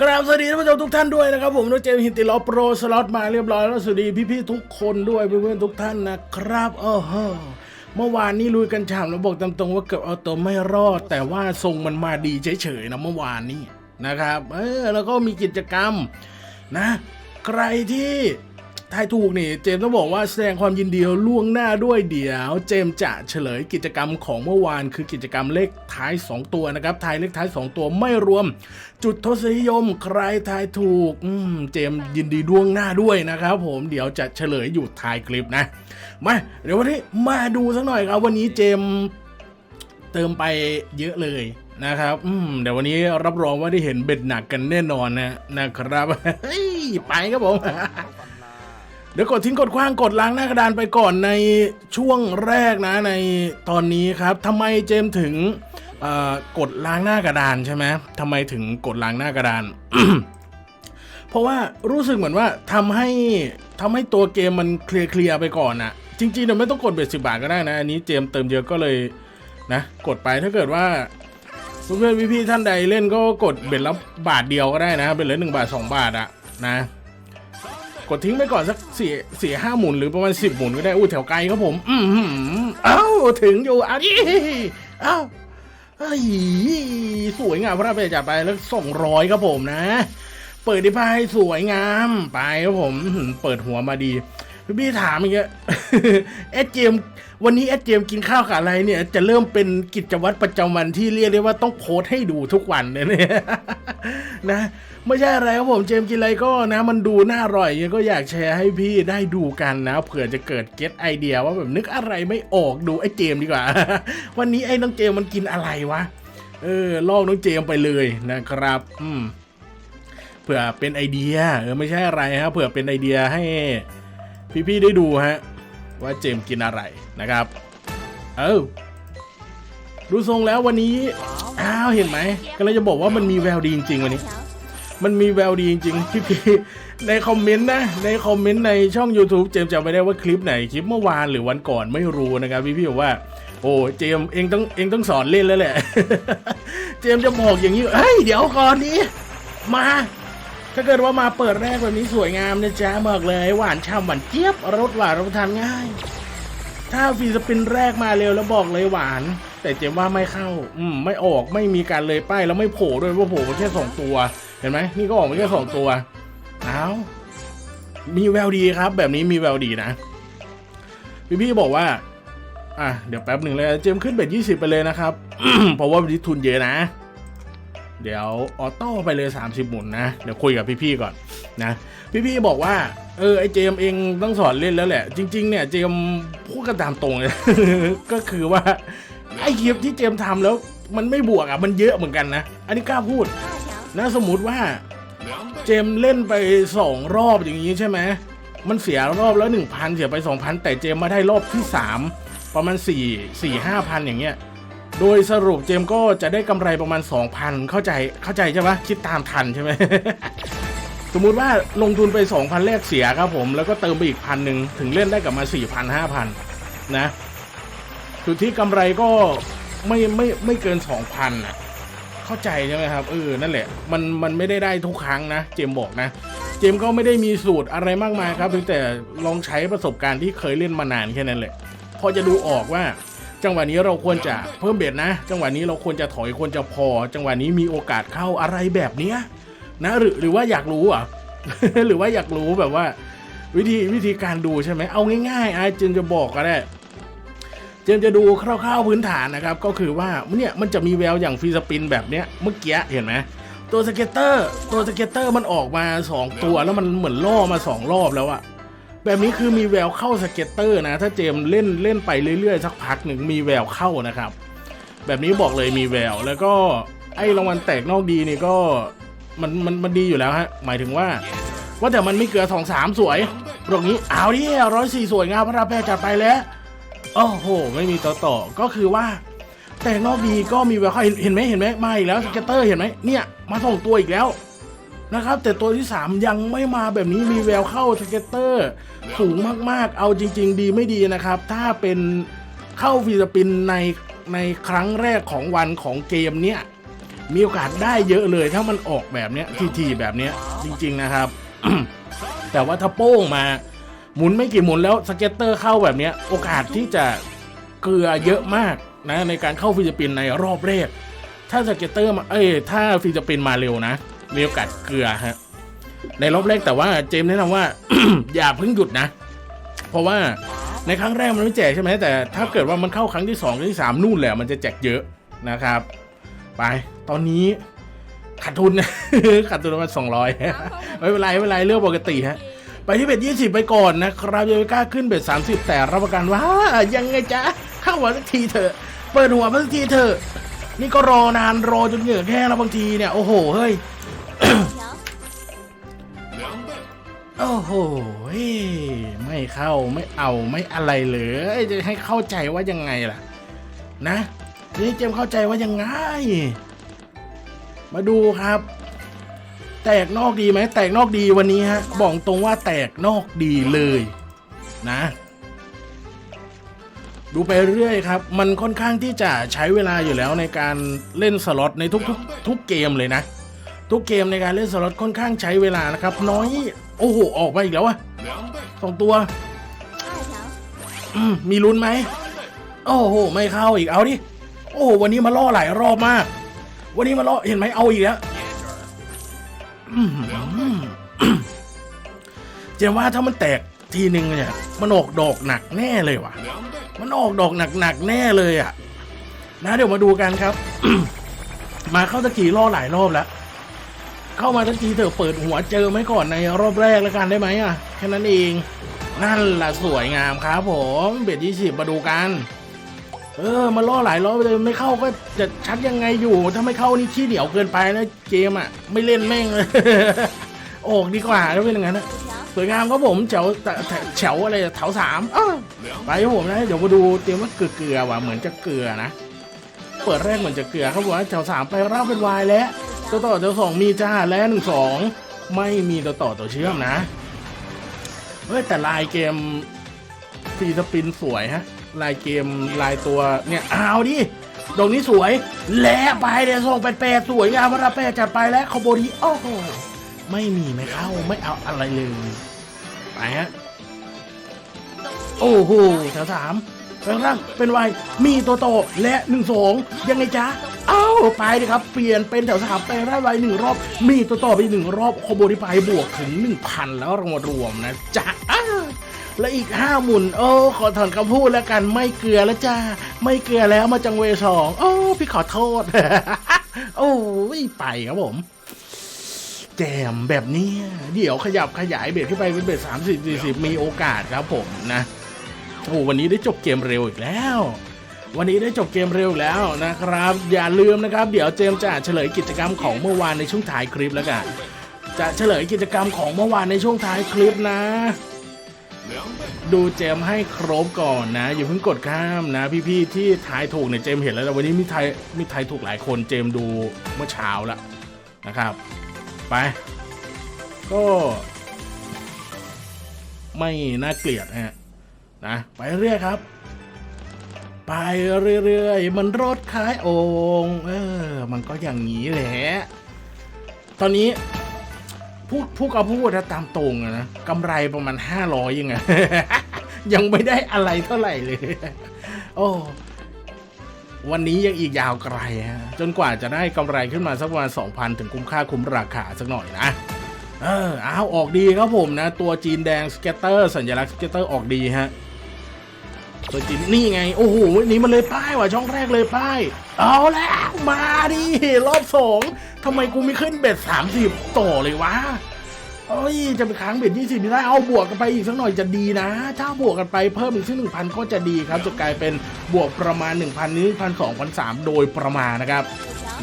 กราบสวัสดีท่านผู้ชมทุกท่านด้วยนะครับผมน้องเจมส์ฮินติลอโปรสล็อตมาเรียบร้อยแล้วสวัสดีพี่ๆทุกคนด้วยเพื่อนๆทุกท่านนะครับเอ้โหเมื่อวานนี้ลุยกันฉ่ำแล้วบอกตามตรงว่าเกือบเอาตัวไม่รอด แต่ว่าทรงมันมาดีเฉยๆนะเมื่อวานนี้นะครับ เออแล้วก็มีกิจกรรมนะ ใครที่ ทายถูกนี่เจมต้องบอกว่าแสดงความยินดีล่วงหน้าด้วยเดี๋ยว เจมจะเฉลยกิจกรรมของเมื่อวานคือกิจกรรมเลขท้าย 2 ตัวนะครับทายเลขท้าย 2 ตัวไม่รวม จุดทศนิยมใครทายถูกอืมเจมยินดีล่วงหน้าด้วยนะครับ ผมเดี๋ยวจะเฉลยอยู่ท้ายคลิปนะมาเดี๋ยววันนี้มาดูสักหน่อยครับวันนี้เจมเติมไปเยอะเลยนะครับอืมเดี๋ยววันนี้รับรองว่าได้เห็นเบ็ดหนักกันแน่นอนนะนะครับไปครับผม เดี๋ยวกดทิ้งกดคว้างกดล้างหน้ากระดานไปก่อนในช่วงแรกนะในตอนนี้ครับทำไมเจมถึงกดล้างหน้ากระดานใช่ไหมทำไมถึงกดล้างหน้ากระดาน เพราะว่ารู้สึกเหมือนว่าทำให้ทำให้ตัวเกมมันเคลียร์เคลียร์ไปก่อนอะจริงๆเนี่ยไม่ต้องกดเบ็ดสิบาทก็ได้นะ อันนี้เจมเติมเยอะก็เลยนะกดไปถ้าเกิดว่าเพื่อนๆพี่ๆท่านใดเล่นก็กดเบ็ดละบาทเดียวก็ได้นะเบ็ดละหนึ่งบาทสองบาทอะนะ กดทิ้งไปก่อนสักสี่สี่ห้าหมุนหรือประมาณสิบหมุนก็ได้อู้แถวไกลครับผม อืมหืมเอ้าถึงอยู่อะดิเอ้าเอ้ยสวยงามพระเบจัดไปแล้วส่งร้อยครับผมนะ เปิดดีไพ่สวยงามไปครับผม เปิดหัวมาดี พี่พี่ถามอย่างเงี้ยเอสเจมวันนี้เอสเจมกินข้าวกับอะไรเนี่ย จะเริ่มเป็นกิจวัตรประจำวันที่เรียกได้ว่าต้องโพสให้ดูทุกวันเลยเนี่ยนะ ไม่ใช่อะไรครับผมเจมกินอะไรก็นะ มันดูน่าอร่อยก็อยากแชร์ให้พี่ได้ดูกันนะเผื่อจะเกิดเก็ตไอเดียว่าแบบนึกอะไรไม่ออกดูไอ้เจมดีกว่า วันนี้ไอ้น้องเจมมันกินอะไรวะเออลอกน้องเจมไปเลยนะครับ อืมเผื่อเป็นไอเดีย เออไม่ใช่อะไรฮะเผื่อเป็นไอเดียให้ พี่ๆได้ดูฮะ ว่าเจมส์กินอะไรนะครับ เออดูทรงแล้ววันนี้ อ้าวเห็นไหมก็เลยจะบอกว่ามันมีแววดีจริงๆวันนี้ มันมีแววดีจริงๆพี่ๆในคอมเมนต์นะ ในคอมเมนต์ในช่อง YouTube เจมส์จำไม่ได้ว่าคลิปไหนคลิปเมื่อวานหรือวันก่อนไม่รู้นะครับพี่ๆบอกว่าโอ้เจมส์เองต้องเองต้องสอนเล่นแล้วแหละ เจมส์จะบอกอย่างนี้เฮ้ยเดี๋ยวก่อนนี้มา ถ้าเกิดว่ามาเปิดแรกแบบนี้สวยงามนะจ๊ะบอกเลยหวานฉ่ำหวานเจี๊ยบรสหวานรับประทานง่าย ถ้าฟีสปินแรกมาเร็วแล้วบอกเลยหวาน แต่เจมว่าไม่เข้า อืมไม่ออกไม่มีการเลยป้ายแล้วไม่โผล่ด้วยเพราะโผล่แค่สองตัว เห็นไหมนี่ก็ออกมาแค่สองตัวเอามีแววดีครับ แบบนี้มีแววดีนะพี่พี่บอกว่า อะเดี๋ยวแป๊บหนึ่งเลยเจมขึ้นเบ็ดยี่สิบไปเลยนะครับเพราะว่าวันนี้ทุนเยอะนะ เดี๋ยวออโต้ไปเลย 30 หมุนนะ เดี๋ยวคุยกับพี่ๆก่อนนะ พี่ๆบอกว่า เออไอเจมเองต้องสอนเล่นแล้วแหละ จริง ๆ เนี่ยเจมพูดกันตามตรงเลย ก็คือว่าไอคลิปที่เจมทำแล้วมันไม่บวกอะมันเยอะเหมือนกันนะ อันนี้กล้าพูดนะสมมุติว่าเจมเล่นไปสองรอบอย่างนี้ใช่ไหมมันเสียรอบแล้วหนึ่งพันเสียไปสองพันแต่เจมมาได้รอบที่สามประมาณสี่สี่ห้าพันอย่างเงี้ย โดยสรุปเจมก็จะได้กำไรประมาณ 2,000 เข้าใจเข้าใจใช่ปะคิดตามทันใช่ไหมสมมุติว่าลงทุนไป 2,000 แรกเสียครับผม แล้วก็เติมไปอีกพันหนึ่งถึงเล่นได้กลับมา 4,000 5,000 นะสุดที่กำไรก็ไม่ไม่ไม่เกิน 2,000อะเข้าใจใช่ไหมครับเออนั่นแหละมันมันไม่ได้ได้ทุกครั้งนะ เจมบอกนะ เจมก็ไม่ได้มีสูตรอะไรมากมายครับเพียงแต่ลองใช้ประสบการณ์ที่เคยเล่นมานานแค่นั้นแหละพอจะดูออกว่า จังหวะนี้เราควรจะเพิ่มเบ็ดนะ จังหวะนี้เราควรจะถอยควรจะพอ จังหวะนี้มีโอกาสเข้าอะไรแบบเนี้ยนะหรือหรือว่าอยากรู้อะ หรือว่าอยากรู้แบบว่า วิธีวิธีการดูใช่ไหมเอาง่ายๆอะเจมจะบอกก็ได้เจมจะดูคร่าวๆพื้นฐานนะครับ ก็คือว่าเนี่ยมันจะมีแววอย่างฟรีสปินแบบเนี้ยเมื่อกี้เห็นไหมตัวสเก็ตเตอร์ ตัวสเก็ตเตอร์มันออกมาสองตัวแล้วมันเหมือนล่อมาสองรอบแล้วอะ แบบนี้คือมีแววเข้าสเก็ตเตอร์นะ ถ้าเจมเล่นเล่นไปเรื่อยๆ สักพักหนึ่งมีแววเข้านะครับ แบบนี้บอกเลยมีแววแล้วก็ไอ้รางวัลแตกนอกดีนี่ก็มันมันมันดีอยู่แล้วฮะ หมายถึงว่า ว่าแต่มันไม่เกลือสองสามสวยตรงนี้เอาดิร้อยสี่สวยงามพระราแพรจัดไปแล้วโอ้โห ไม่มีต่อต่อก็คือว่า แต่นอกดีก็มีแววเข้าเห็นเห็นไหมเห็นไหมมาอีกแล้วสเก็ตเตอร์เห็นไหมเนี่ย มาส่งตัวอีกแล้ว นะครับ แต่ตัวที่ 3 ยังไม่มาแบบนี้มีแววเข้าสเก็ตเตอร์สูงมากๆ เอาจริง ๆ ดีไม่ดีนะครับ ถ้าเป็นเข้าฟิลิปปินในในครั้งแรกของวันของเกมเนี้ยมีโอกาสได้เยอะเลยถ้ามันออกแบบเนี้ยทีๆแบบเนี้ยจริง ๆนะครับ แต่ว่าถ้าโป้งมาหมุนไม่กี่หมุนแล้วสเก็ตเตอร์เข้าแบบเนี้ยโอกาสที่จะเกลือเยอะมากนะในการเข้าฟิลิปปินส์ในรอบแรก ถ้าสเก็ตเตอร์มาเอ้ยถ้าฟิลิปปินส์มาเร็วนะ มีโอกาสเกลือฮะ ในรอบแรกแต่ว่าเจมส์แนะนำว่า อย่าเพิ่งหยุดนะ เพราะว่าในครั้งแรกมันไม่แจกใช่ไหมแต่ถ้าเกิดว่ามันเข้าครั้งที่สองครั้งที่สามนู่นแหละมันจะแจกเยอะนะครับ ไปตอนนี้ขาดทุนขาดทุนประมาณสองร้อยไม่เป็นไรไม่เป็นไรเรื่องปกติฮะไปที่เบ็ดยี่สิบไปก่อนนะครับยังไม่กล้าขึ้นเบ็ดสามสิบแต่รับประกันว่ายังไงจ๊ะเข้าหัวสักทีเถอะ เปิดหัวมาสักทีเถอะ นี่ก็รอนานรอจนเหงื่อแห้งแล้วบางทีเนี่ย โอ้โห เฮ้ย โอ้โห ไม่เข้าไม่เอาไม่อะไรเลยจะให้เข้าใจว่ายังไงล่ะ นะนี้เจมเข้าใจว่ายังไง มาดูครับ แตกนอกดีไหมแตกนอกดีวันนี้ฮะ บอกตรงว่าแตกนอกดีเลย นะ ดูไปเรื่อยครับ มันค่อนข้างที่จะใช้เวลาอยู่แล้วในการเล่นสล็อตในทุกทุกทุกเกมเลยนะ ทุกเกมในการเล่นสล็อตค่อนข้างใช้เวลานะครับ น้อย โอ้โห ออกมาอีกแล้วอะสองตัวอืมมีลุ้นไหม โอ้โห ไม่เข้าอีกเอาดิ โอ้โห วันนี้มาล่อหลายรอบมาก วันนี้มาล่อเห็นไหมเอาอีกแล้วอื้อหือเจมว่าถ้ามันแตกทีหนึ่งเนี่ยมันออกดอกหนักแน่เลยว่ะ มันออกดอกหนักๆแน่เลยอะ นะเดี๋ยวมาดูกันครับ มาเข้าตะกี้ล่อหลายรอบแล้ว เข้ามาทันทีเถอะเปิดหัวเจอไหมก่อนในรอบแรกแล้วกันได้ไหมอะแค่นั้นเอง นั่นแหละสวยงามครับผมเบ็ดยี่สิบมาดูกัน เออมาล่อหลายรอบเลยไม่เข้าก็จะชัดยังไงอยู่ ถ้าไม่เข้านี่ขี้เหนียวเกินไปนะเกมอะ ไม่เล่นแม่งเลยออกดีกว่าถ้าเป็นอย่างนั้นนะสวยงามครับผมแฉวแถแถแฉวอะไรแถวสามอ้าวไปครับผมนะ เดี๋ยวมาดูเตรียมว่าเกลือเกลือว่ะเหมือนจะเกลือนะ เปิดแรกเหมือนจะเกลือครับผมแถวสามไปร่างเป็นวายแล้ว ตัวต่อตัวสองมีจ้าและหนึ่งสองไม่มีตัวต่อตัวเชื่อมนะเฮ้ยแต่ลายเกมฟรีสปินสวยฮะ ลายเกมลายตัวเนี่ยเอาดิดอกนี้สวยและไปเดี๋ยวส่งแปดๆสวยงามมาราแปดจัดไปแล้วคอโบดีโอ้โหไม่มีไม่เข้าไม่เอาอะไรเลยไปฮะโอ้โหแถวสามแปลงร่างเป็นไวมีตัวโตและหนึ่งสองยังไงจ๊ะ เอ้าไปดิครับเปลี่ยนเป็นแถวสามแปลงร่างไวหนึ่งรอบ มีตัวต่อไปหนึ่งรอบคอมโบดีไปบวกถึงหนึ่งพันแล้วรางวัลรวมนะจ๊ะอ้าและอีกห้าหมุน โอ้ ขอถอนคำพูดแล้วกันไม่เกลือแล้วจ้า ไม่เกลือแล้วมาจังเวสองโอ้ พี่ขอโทษ โอ้ยไปครับผม แจมแบบนี้ เดี๋ยวขยับขยายเบ็ดขึ้นไปเป็นเบ็ดสามสิบสี่สิบมีโอกาสครับผมนะ โอ้วันนี้ได้จบเกมเร็วอีกแล้ว วันนี้ได้จบเกมเร็วแล้วนะครับ อย่าลืมนะครับ เดี๋ยวเจมจะเฉลยกิจกรรมของเมื่อวานในช่วงท้ายคลิปแล้วกันจะเฉลยกิจกรรมของเมื่อวานในช่วงท้ายคลิปนะ ดูเจมให้ครบก่อนนะ อย่าเพิ่งกดข้ามนะ พี่ๆที่ทายถูกเนี่ยเจมเห็นแล้วแต่วันนี้มีทายมีทายถูกหลายคนเจมดูเมื่อเช้าแล้วนะครับ ไป ก็ไม่น่าเกลียดฮะนะ ไปเรื่อยครับ ไปเรื่อยๆ มันรถขายโองเออ มันก็อย่างนี้แหละ ตอนนี้พูดพูดกับพูดนะตามตรงนะกำไรประมาณห้าร้อยยังไงยังไม่ได้อะไรเท่าไหร่เลย โอ้วันนี้ยังอีกยาวไกลฮะจนกว่าจะได้กำไรขึ้นมาสักประมาณ2,000 ถึงคุ้มค่าคุ้มราคาสักหน่อยนะ เออเอาออกดีครับผมนะ ตัวจีนแดงสเก็ตเตอร์ สัญลักษณ์สเก็ตเตอร์ออกดีฮะ ตัวจีนนี่ไง โอ้โหวันนี้มันเลยป้ายว่ะช่องแรกเลยป้าย เอาแล้วมาดิรอบสองทำไมกูไม่ขึ้นเบ็ดสามสิบต่อเลยวะเอ้ยจะไปค้างเบ็ดยี่สิบไม่ได้เอาบวกกันไปอีกสักหน่อยจะดีนะ ถ้าบวกกันไปเพิ่มอีกสักหนึ่งพันก็จะดีครับ จะกลายเป็นบวกประมาณ1 0 0 0นี้พันสองพันสามโดยประมาณนะครับ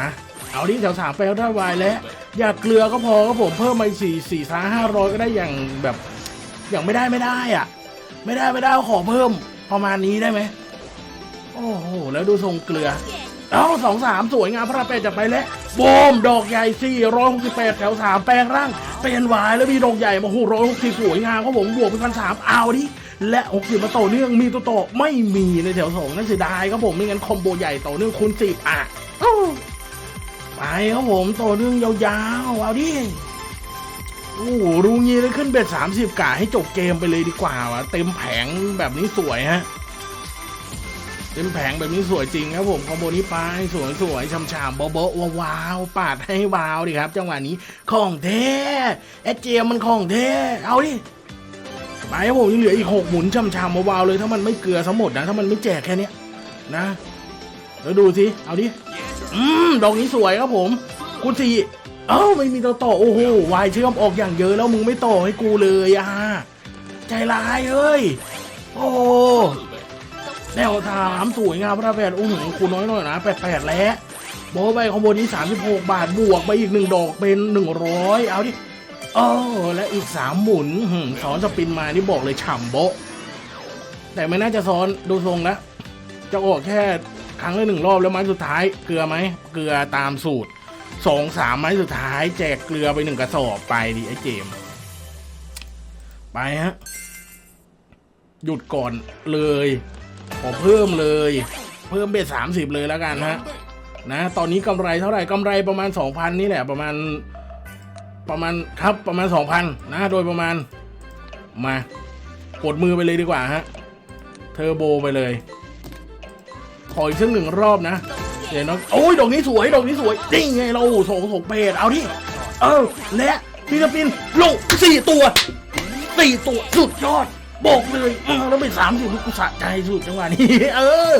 นะเอาดิแถวสามไปแล้วได้วายแล้วอยากเกลือก็พอก็ผมเพิ่มไปสี่สี่สาห้าร้อยก็ได้อย่างแบบอย่างไม่ได้ไม่ได้อะ ไม่ได้ไม่ได้ขอเพิ่ม ประมาณนี้ได้ไหมโอ้โห แล้วดูทรงเกลือ เอ้าสองสามสวยงามพระราแปดจะไปแล้วโบม ดอกใหญ่สี่ร้อยหกสิบแปดแถวสามแปลงร่าง เป็นวายแล้วมีดอกใหญ่มาหูร้อยหกสิบสวยงามครับผมบวกเป็นพันสามเอาดิ และหกสิบมาต่อเนื่องมีตัวต่อไม่มีในแถวสองนั่นเสียดายครับผมไม่งั้นคอมโบใหญ่ต่อเนื่องคูณสิบอะอ้าวไปไปครับผมต่อเนื่องยาวๆเอาดิ โอ้โหรูงี้เลยขึ้นเบ็ดสามสิบกะให้จบเกมไปเลยดีกว่าวะเต็มแผงแบบนี้สวยฮะ เต็มแผงแบบนี้สวยจริงครับผมคอมโบนี้ไปสวยสวยๆช่ำๆโบ๊ะๆว้าวปาดให้วาวดิครับ จังหวะนี้ของแท้แอดเจมมันของแท้เอาดิไปครับผมยังเหลืออีกหกหมุนช่ำๆว้าวๆเลย ถ้ามันไม่เกลือทั้งหมดนะ ถ้ามันไม่แจกแค่เนี้ยนะแล้วดูสิเอาดิอืมดอกนี้สวยครับผมกูสี่ เอ้าไม่มีตัวต่อโอ้โหวายเชื่อมออกอย่างเยอะแล้วมึงไม่ต่อให้กูเลยอะใจร้ายเอ้ยโอ้แนวถามสวยงามพระแปดโอ้โหคูณน้อยหน่อยนะแปดแปดแล้วโบะไปคอมโบนี้สามสิบหกบาทบวกไปอีกหนึ่งดอกเป็นหนึ่งร้อยเอาดิเออและอีกสามหมุนหืมสอนสปินมานี่บอกเลยฉ่ำโบแต่ไม่น่าจะซ้อนดูทรงแล้วจะออกแค่ครั้งละหนึ่งรอบแล้วไม้สุดท้ายเกลือไหมเกลือตามสูตร สองสามไม้สุดท้าย แจกเกลือไปหนึ่งกระสอบไปดิไอ้เจม ไปฮะ หยุดก่อนเลยขอเพิ่มเลย เพิ่มเบ็ดสามสิบเลยแล้วกันฮะนะ ตอนนี้กำไรเท่าไหร่กำไรประมาณสองพันนี่แหละประมาณ ประมาณครับประมาณสองพันนะ โดยประมาณ มากดมือไปเลยดีกว่าฮะ เทอร์โบไปเลย ขออีกสักหนึ่งรอบนะ เดี๋ยวน้องโอ้ยดอกนี้สวยดอกนี้สวยนี่ไงเราสองสองเพจเอาดิเออและฟิลิปปินส์ลงสี่ตัวสี่ตัวสุดยอดบอกเลยเออแล้วเป็นสามสิบลูกกูสะใจสุดจังหวะนี้ เออ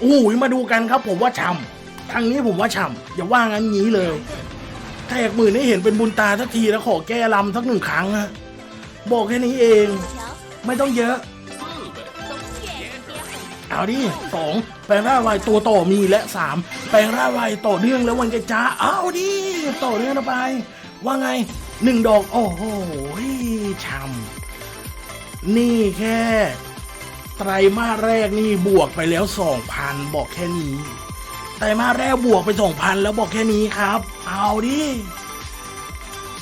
โอ้ยมาดูกันครับ ผมว่าช่ำทางนี้ผมว่าช่ำอย่าว่างั้นงี้เลยแทกหมื่นให้เห็นเป็นบุญตาสักทีแล้วขอแก้ลำสักหนึ่งครั้งนะบอกแค่นี้เอง ไม่ต้องเยอะ เอาดิสองแปลงร่างวายตัวต่อมีและสามแปลงร่างวายต่อเนื่องแล้ววันกระจ้าเอาดิต่อเนื่องไป ว่าไงหนึ่งดอก โอ้โหช่ำนี่แค่ ไตรมาสแรกนี่บวกไปแล้วสองพันบอกแค่นี้ไตรมาสแรกบวกไปสองพันแล้วบอกแค่นี้ครับ เอาดิ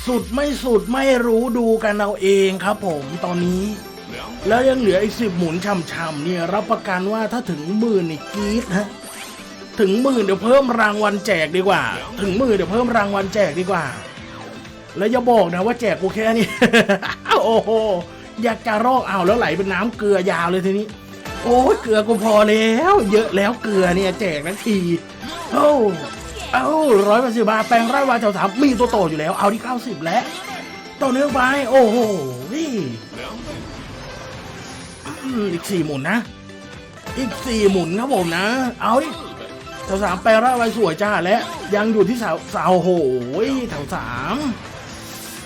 สุดไม่สุดไม่รู้ดูกันเอาเองครับผมตอนนี้ แล้วยังเหลืออีกสิบหมุนช่ำๆเนี่ยรับประกันว่าถ้าถึงหมื่นนี่กรี๊ดฮะถึงหมื่นเดี๋ยวเพิ่มรางวัลแจกดีกว่า ถึงหมื่นเดี๋ยวเพิ่มรางวัลแจกดีกว่า แล้วอย่าบอกนะว่าแจกกูแค่นี้โอ้โหอยากจะรอกเอาแล้วไหลเป็นน้ำเกลือยาวเลยทีนี้ โอ้เกลือกูพอแล้ว เยอะแล้วเกลือเนี่ยแจกนาทีโอ้เอ้าร้อยแปดสิบบาทแปลงไร่วาเจ้าสามมีตัวโตอยู่แล้ว เอาที่เก้าสิบแล้วต่อเนื่องไปโอ้โหนี่ อืมอีกสี่หมุนนะ อีกสี่หมุนครับผมนะ เอาดิแถวสามแปลร่างไว้สวยจ้าและ ยังอยู่ที่สาเสาวโหยแถวสาม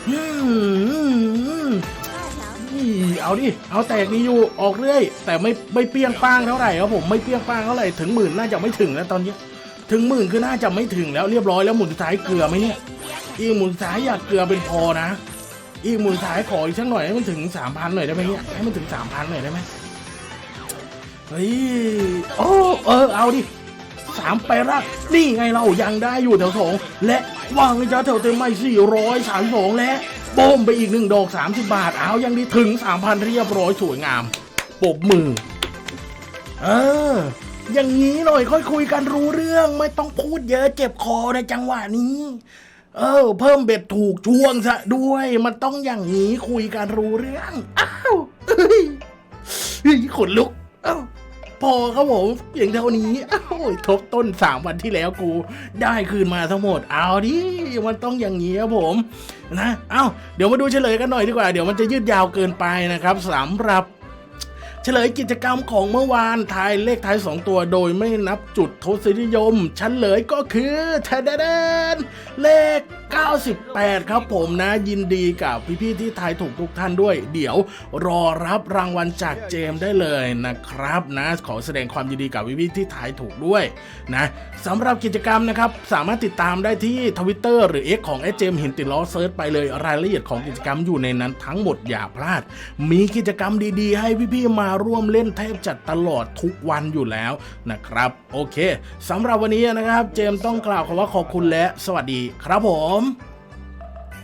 อืมนี่เอาดิ เอาแตกนี่อยู่ ออกเรื่อย แต่ไม่ไม่เปี้ยงป้างเท่าไหร่ครับผม ไม่เปี้ยงป้างเท่าไหร่ ถึงหมื่นน่าจะไม่ถึงแล้วตอนนี้ ถึงหมื่นคือน่าจะไม่ถึงแล้วเรียบร้อยแล้วหมุนท้ายเกลือไหมเนี่ย อีกหมุนท้ายอยากเกลือเป็นพอนะ อีกหมุนสายขออีกสักหน่อยให้มันถึงสามพันหน่อยได้ไหมเนี่ยให้มันถึงสามพันหน่อยได้ไหมเฮ้ยโอ้เออเอาดิสามไปรักนี่ไงเรายังได้อยู่แถวสองและวางจ้าแถวเต็มไม่สี่ร้อยสามสองและโป้มไปอีกหนึ่งดอกสามสิบบาทเอายังดีถึงสามพันเรียบร้อยสวยงามปบมือ เออ อย่างนี้หน่อยค่อยคุยกันรู้เรื่องไม่ต้องพูดเยอะเจ็บคอในจังหวะนี้ เออ เพิ่มเบ็ดถูกช่วงซะด้วย มันต้องอย่างนี้คุยกันรู้เรื่อง อ้าวเอ้ยเฮ้ยขนลุกเอ้าพอครับผมเพียงเท่านี้อ้าวทบต้นสามวันที่แล้วกู ได้คืนมาทั้งหมด เอาดิมันต้องอย่างนี้ครับผมนะ เอ้าเดี๋ยวมาดูเฉลยกันหน่อยดีกว่า เดี๋ยวมันจะยืดยาวเกินไปนะครับสำหรับ เฉลยกิจกรรมของเมื่อวานทายเลขท้าย 2 ตัวโดยไม่นับจุดทศนิยมเฉลยก็คือทะเดนเลข98 ครับผมนะยินดีกับพี่ๆที่ทายถูกทุกท่านด้วย เดี๋ยวรอรับรางวัลจากเจมได้เลยนะครับนะขอแสดงความยินดีกับพี่ๆที่ทายถูกด้วยนะสำหรับกิจกรรมนะครับสามารถติดตามได้ที่ทวิตเตอร์หรือ X ของเอเจมหินติดล้อเซิร์ชไปเลยรายละเอียดของกิจกรรมอยู่ในนั้นทั้งหมดอย่าพลาด มีกิจกรรมดีๆ ให้พี่ๆมาร่วมเล่นแทบจัดตลอดทุกวันอยู่แล้วนะครับ โอเคสำหรับวันนี้นะครับ เจมต้องกล่าวคำว่าขอบคุณและสวัสดีครับผม Mom